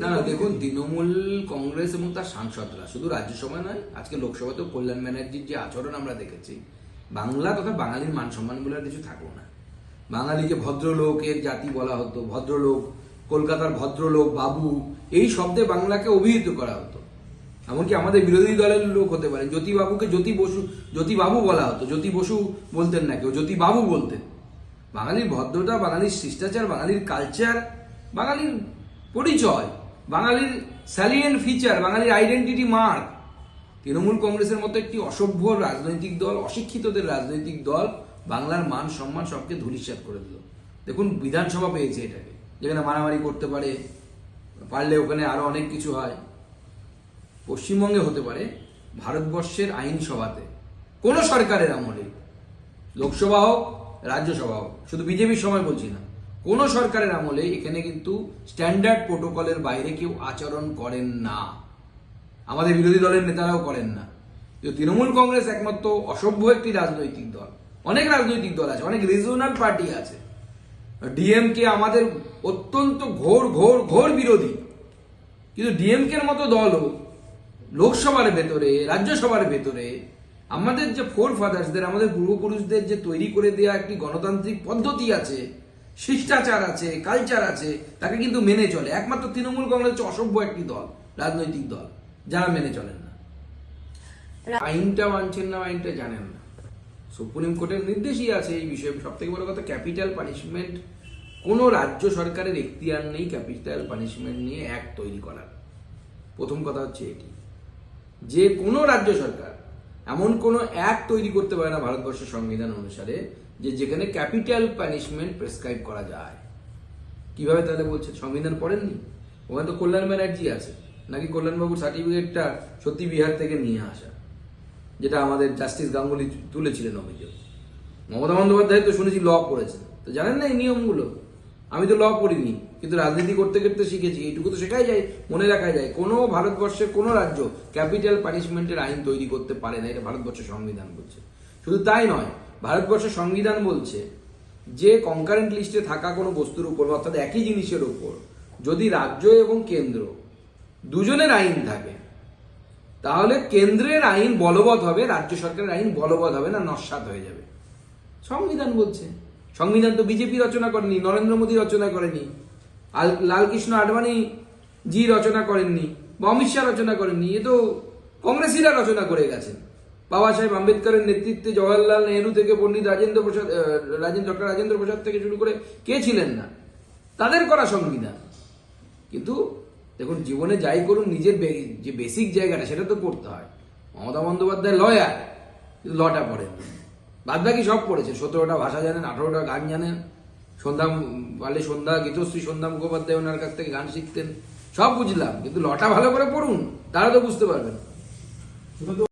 না দেখুন, তৃণমূল কংগ্রেস এবং তার সাংসদরা, শুধু রাজ্যসভায় নয়, আজকে লোকসভাতেও কল্যাণ ব্যানার্জির যে আচরণ আমরা দেখেছি, বাংলা তথা বাঙালির মান সম্মানগুলো আর কিছু থাকল না। বাঙালিকে ভদ্রলোকের জাতি বলা হতো, ভদ্রলোক, কলকাতার ভদ্রলোক, বাবু, এই শব্দে বাংলাকে অভিহিত করা হতো। এমনকি আমাদের বিরোধী দলের লোক হতে পারে, জ্যোতি বাবুকে জ্যোতি বসু, জ্যোতি বাবু বলা হতো, জ্যোতি বসু বলতেন না কেউ, জ্যোতি বাবু বলতেন। বাঙালির ভদ্রতা, বাঙালির শিষ্টাচার, বাঙালির কালচার বাঙালির পরিচয় বাঙালির স্যালিয়েন্ট ফিচার বাঙালির আইডেন্টিটি মার্ক তৃণমূল কংগ্রেসের মতো একটি অসভ্য রাজনৈতিক দল, অশিক্ষিতদের রাজনৈতিক দল, বাংলার মান, সম্মান সবকে ধূলিসাৎ করে দিল। দেখুন, বিধানসভা পেয়েছে এটাকে, যেখানে মারামারি করতে পারে, পারলে ওখানে আরও অনেক কিছু হয়। পশ্চিমবঙ্গে হতে পারে, ভারতবর্ষের আইনসভাতে, কোন সরকারের আমলে, লোকসভা হোক, রাজ্যসভা হোক, শুধু বিজেপির সময় বলছি না। কোন সরকারের আমলে এখানে কিন্তু স্ট্যান্ডার্ড প্রোটোকলের বাইরে কেউ আচরণ করেন না। আমাদের বিরোধী দলের নেতারাও করেন না। তৃণমূল কংগ্রেস একমাত্র অসভ্য একটি রাজনৈতিক দল। অনেক রাজনৈতিক দল আছে, অনেক রিজিওনাল পার্টি আছে। ডিএমকে আমাদের অত্যন্ত ঘোর ঘোর ঘোর বিরোধী। কিন্তু ডিএমকের মতো দলও লোকসভার ভেতরে, রাজ্যসভার ভেতরে আমাদের যে ফোর ফাদার্সদের আমাদের পূর্বপুরুষদের যে তৈরি করে দেওয়া একটি গণতান্ত্রিক পদ্ধতি আছে শিষ্টাচার আছে কালচার আছে তাকে কিন্তু মেনে চলে। একমাত্র তৃণমূল কংগ্রেস হচ্ছে অসভ্য একটি দল রাজনৈতিক দল যারা মেনে চলেন না। আইনটা মানছেন না আইনটা জানেন না। সুপ্রিম কোর্টের নির্দেশই আছে এই বিষয়ে। সব থেকে বড় কথা ক্যাপিটাল পানিশমেন্ট কোনো রাজ্য সরকারের এখতিয়ার নেই ক্যাপিটাল পানিশমেন্ট নিয়ে অ্যাক্ট তৈরি করার। প্রথম কথা হচ্ছে এটি। যে কোনো রাজ্য সরকার এমন কোনো অ্যাক্ট তৈরি করতে পারে না ভারতবর্ষের সংবিধান অনুসারে যে যেখানে ক্যাপিটাল পানিশমেন্ট প্রেসক্রাইব করা যায়। কীভাবে তাহলে বলছে? সংবিধান পড়েননি? ওখানে তো কল্যাণ ব্যানার্জি আছে। নাকি কল্যাণবাবুর সার্টিফিকেটটা সত্যি বিহার থেকে নিয়ে আসা, যেটা আমাদের জাস্টিস গাঙ্গুলি তুলেছিলেন অভিযোগ। মমতা বন্দ্যোপাধ্যায় তো শুনেছি ল পড়েছেন। তো জানেন না এই নিয়মগুলো? আমি তো ল পড়িনি, কিন্তু রাজনীতি করতে করতে শিখেছি, এইটুকু তো শেখাই যায়, মনে রাখা যায়। কোনো ভারতবর্ষের কোনো রাজ্য ক্যাপিটাল পানিশমেন্টের আইন তৈরি করতে পারে না, এটা ভারতবর্ষের সংবিধান বলছে। শুধু তাই নয়, ভারতবর্ষের সংবিধান বলছে যে কনকারেন্ট লিস্টে থাকা কোনো বস্তুর উপর, অর্থাৎ একই জিনিসের উপর, যদি রাজ্য এবং কেন্দ্র দুজনের আইন থাকে, তাহলে কেন্দ্রের আইন বলবৎ হবে, রাজ্য সরকারের আইন বলবৎ হবে না, নস্বাত হয়ে যাবে। সংবিধান বলছে। সংবিধান তো বিজেপি রচনা করেনি, নরেন্দ্র মোদী রচনা করেনি লালকৃষ্ণ আডবাণী জি রচনা করেননি, বা অমিত শাহ রচনা করেননি, এ তো কংগ্রেসীরা রচনা করে গেছেন বাবা সাহেব আম্বেদকরের নেতৃত্বে জওয়াহরলাল নেহরু থেকে পণ্ডিত রাজেন্দ্র প্রসাদ রাজেন্দ্র ডক্টর রাজেন্দ্র প্রসাদ থেকে শুরু করে কে ছিলেন না, তাদের করা সংবিধান। কিন্তু দেখুন, জীবনে যাই করুন, নিজের যে বেসিক জায়গাটা, সেটা তো করতে হয়। মমতা বন্দ্যোপাধ্যায় লয়ার কিন্তু লটা পড়েন। বাদ বাকি সব পড়েছে। সতেরোটা ভাষা জানেন, আঠারোটা গান জানেন, সন্ধ্যা পারলে সন্ধ্যা, গীতশ্রী সন্ধ্যা মুখোপাধ্যায় ওনার কাছ থেকে গান শিখতেন। সব বুঝলাম, কিন্তু লটা ভালো করে পড়ুন, তারা তো বুঝতে পারবেন।